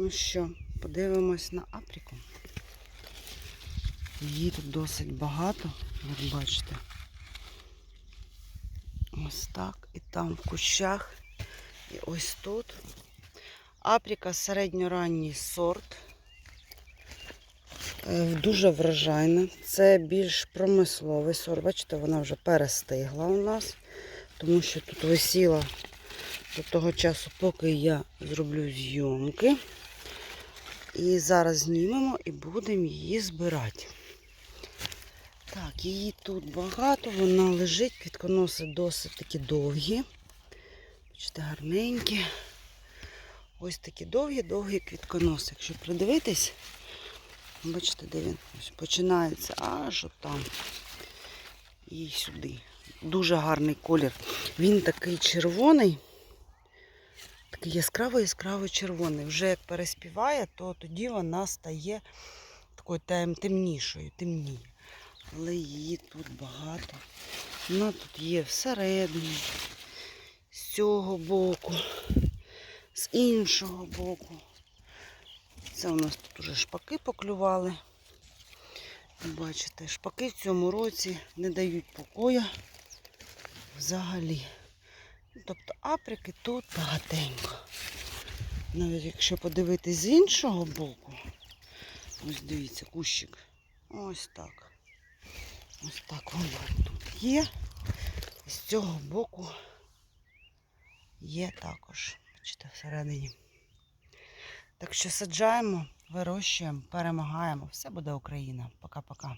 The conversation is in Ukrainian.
Ну що, подивимось на апріку. Її тут досить багато, як бачите. Ось так. І там в кущах. І ось тут. Апріка середньоранній сорт. Е, Дуже врожайна. Це більш промисловий сорт. Бачите, вона вже перестигла у нас, тому що тут висіла до того часу, поки я зроблю зйомки. І зараз знімемо і будемо її збирати. Так, її тут багато, вона лежить, квітконоси досить такі довгі. Бачите, гарненькі. Ось такі довгі-довгі квітконоси. Якщо придивитись, бачите, де він ось починається аж там і сюди. Дуже гарний колір. Він такий червоний, такий яскраво-яскраво червоний. Вже як переспіває, то тоді вона стає такою тем, темнішою, темніє. Але її тут багато. Вона тут є всередині, з цього боку, з іншого боку. Це у нас тут уже шпаки поклювали. Бачите, шпаки в цьому році не дають покою взагалі. Тобто априки тут багатенько. Навіть якщо подивитись з іншого боку, ось дивіться, кущик. Ось так. Ось так воно тут є. І з цього боку є також. Бачите, всередині. Так що саджаємо, вирощуємо, перемагаємо. Все буде Україна. Пока-пока.